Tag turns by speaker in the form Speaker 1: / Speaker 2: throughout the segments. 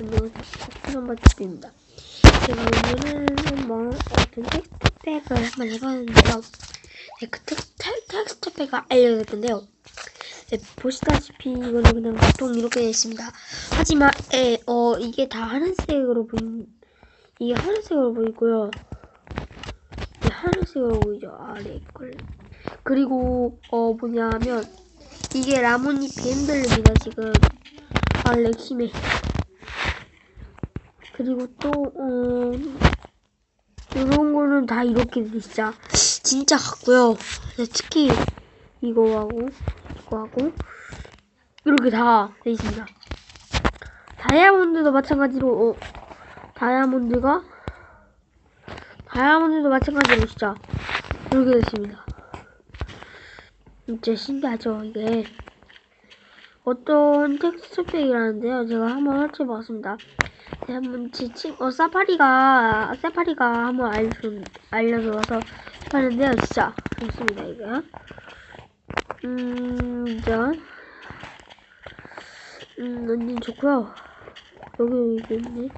Speaker 1: 안녕하세요. 쿠션버집입니다. 제가 오늘은 한번 어떤 텍스트팩을 한번 해봤는데요. 네, 그 텍- 텍스트팩을 알려드릴 건데요. 네, 보시다시피 이거는 그냥 보통 이렇게 있습니다. 하지만 에, 어, 이게 다 하늘색으로 보인 이게 하늘색으로 보이고요. 네, 하늘색으로 보이죠. 아래 걸. 그리고 어 뭐냐면 이게 라모니 밴들입니다 지금. 아 렉심해. 그리고 또 음, 이런 거는 다 이렇게 진짜 진짜 같고요. 네, 특히 이거하고 이거하고 이렇게 다 돼 있습니다. 다이아몬드도 마찬가지로 어, 다이아몬드가 다이아몬드도 마찬가지로 진짜 이렇게 됐습니다. 진짜 신기하죠 이게 어떤 텍스트팩이라는데요. 제가 한번 설치해봤습니다. 네, 한번 지친 어 사파리가 사파리가 한번 알려줘 알려줘서 해봤는데요. 진짜 좋습니다 이게. 음 일단 음 완전 좋고요. 여기 이게 있네.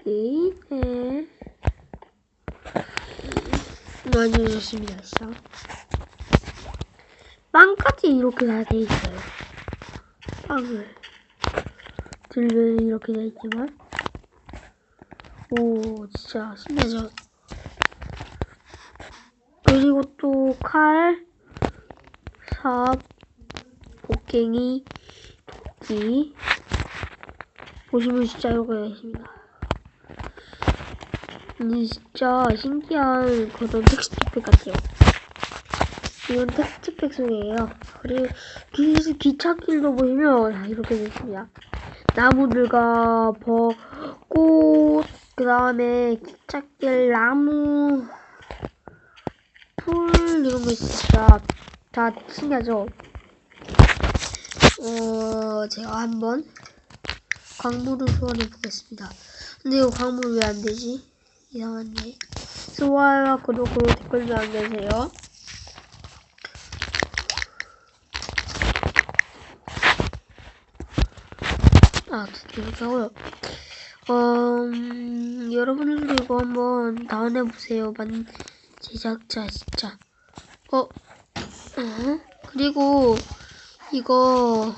Speaker 1: 오케이 네 완전 좋습니다 진짜 빵까지 이렇게 다 돼 있어요. 빵을 들면 이렇게 돼 있지만 오 진짜 신기하죠. 그리고 또 칼, 삽, 곡괭이, 도끼 보시면 진짜 이렇게 되어 있습니다. 이 진짜 신기한 그런 텍스트 팩 같아요. 이건 텍스트팩 속이에요. 그리고 기, 기찻길도 보시면 다 이렇게 됐습니다. 나무들과 버, 꽃, 그 다음에 기찻길, 나무, 풀, 이런 거 진짜 다 신기하죠? 어, 제가 한번 광물을 소환해 보겠습니다. 근데 이거 광물 왜 안 되지? 이상한데. 좋아요와 구독으로 댓글도 남겨주세요. 아, 이렇게 하고요. 어, 음, 여러분들도 이거 한번 다운해보세요. 만, 제작자, 진짜. 어, 어, 그리고, 이거,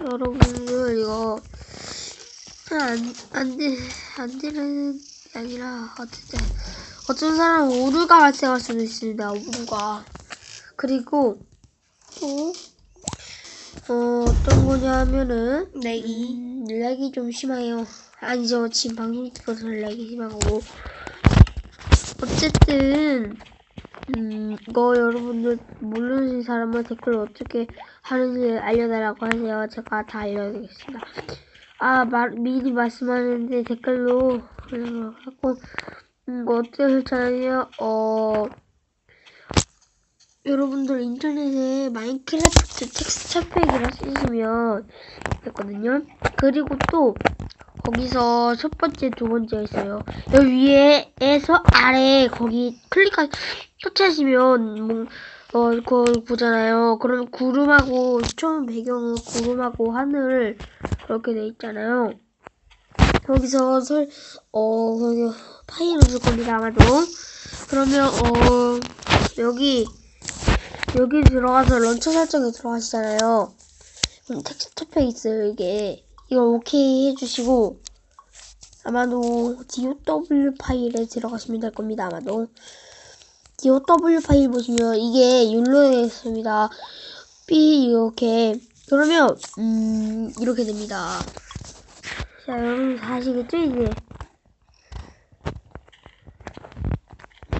Speaker 1: 여러분들, 이거, 안, 안 돼, 안 되는 게 아니라, 어쨌든, 어떤 사람은 오류가 발생할 수도 있습니다. 오류가. 그리고, 또, 어, 어떤 거냐면은 렉이 음, 렉이 좀 심해요. 아니죠. 지금 방송 찍어서 렉이 심하고 어쨌든 음, 이거 여러분들 모르는 사람은 댓글 어떻게 하는지 알려달라고 하세요. 제가 다 알려드리겠습니다. 아, 말, 미리 말씀하는데 댓글로 하고 음, 이거 어떻게 설치하냐면 어 여러분들 인터넷에 마인크래프트 텍스처 팩이라 쓰시면 됐거든요. 그리고 또 거기서 첫 번째, 두 번째 있어요. 여기 위에에서 아래 거기 클릭하 터치하시면 뭐, 어 그걸 보잖아요. 그럼 구름하고 처음 배경은 구름하고 하늘 그렇게 돼 있잖아요. 거기서 설, 어, 파일을 줄 겁니다, 아마도. 그러면, 어, 여기, 여기 들어가서 런처 설정에 들어가시잖아요. 그럼 텍스트 페이스 이게 이거 오케이 해주시고 아마도 DOW 파일에 들어가시면 될 겁니다. 아마도 DOW 파일 보시면 이게 율로에 있습니다. B 이렇게 그러면 음 이렇게 됩니다. 자 여러분 다 아시겠죠 이제?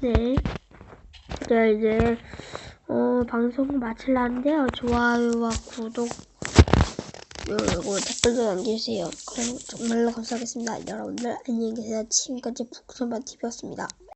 Speaker 1: 네. 자 이제 어, 방송 마칠라는데요. 좋아요와 구독, 그리고 댓글도 남겨주세요. 그럼 정말로 감사하겠습니다. 여러분들 안녕히 계세요. 지금까지 북선반 TV였습니다.